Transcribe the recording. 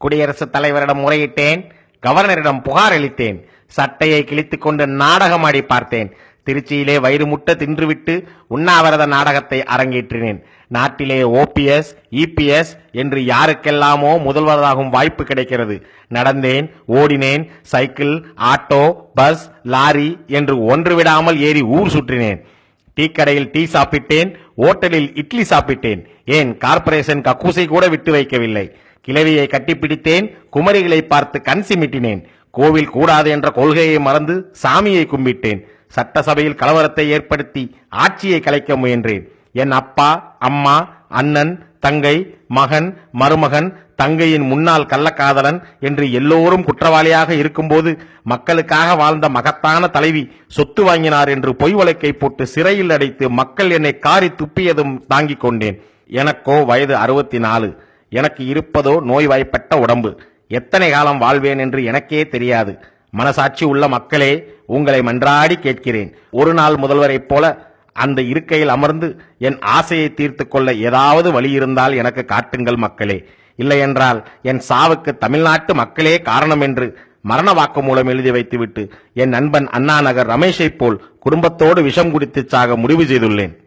குடியரசுத் தலைவரிடம் முறையிட்டேன் கவர்னரிடம் புகார் அளித்தேன் சட்டையை கிழித்து கொண்டு நாடகமாடி பார்த்தேன் திருச்சியிலே வயிறு முட்ட தின்றுவிட்டு உண்ணாவிரத நாடகத்தை அரங்கேற்றினேன். நாட்டிலே ஓபிஎஸ் இபிஎஸ் என்று யாருக்கெல்லாமோ முதல்வராகும் வாய்ப்பு கிடைக்கிறது. நடந்தேன் ஓடினேன் சைக்கிள் ஆட்டோ பஸ் லாரி என்று ஒன்று விடாமல் ஏறி ஊர் சுற்றினேன். டீ கடையில் டீ சாப்பிட்டேன் ஓட்டலில் இட்லி சாப்பிட்டேன். ஏன் கார்ப்பரேஷன் கக்கூசை கூட விட்டு வைக்கவில்லை. கிழவியை கட்டிப்பிடித்தேன் குமரிகளை பார்த்து கண் சிமிட்டினேன். கோவில் கூடாது என்ற கொள்கையை மறந்து சாமியை கும்பிட்டேன். சட்டசபையில் கலவரத்தை ஏற்படுத்தி ஆட்சியை கலைக்க முயன்றேன். என் அப்பா அம்மா அண்ணன் தங்கை மகன் மருமகன் தங்கையின் முன்னாள் கள்ளக்காதலன் என்று எல்லோரும் குற்றவாளியாக இருக்கும்போது மக்களுக்காக வாழ்ந்த மகத்தான தலைவி சொத்து வாங்கினார் என்று பொய் வழக்கை போட்டு சிறையில் அடைத்து மக்கள் என்னை காரி துப்பியதும் தாங்கிக் கொண்டேன். எனக்கோ வயது அறுபத்தி நாலு. எனக்கு இருப்பதோ நோய்வாய்ப்பட்ட உடம்பு. எத்தனை காலம் வாழ்வேன் என்று எனக்கே தெரியாது. மனசாட்சி உள்ள மக்களே உங்களை மன்றாடி கேட்கிறேன். ஒரு நாள் முதல்வரைப் போல அந்த இருக்கையில் அமர்ந்து என் ஆசையை தீர்த்து கொள்ள ஏதாவது வழி இருந்தால் எனக்கு காட்டுங்கள் மக்களே. இல்லையென்றால் என் சாவுக்கு தமிழ்நாட்டு மக்களே காரணம் என்று மரண வாக்குமூலம் எழுதி வைத்துவிட்டு என் நண்பன் அண்ணா நகர் ரமேஷைப் போல் குடும்பத்தோடு விஷம் குடித்து சாக முடிவு செய்துள்ளேன்.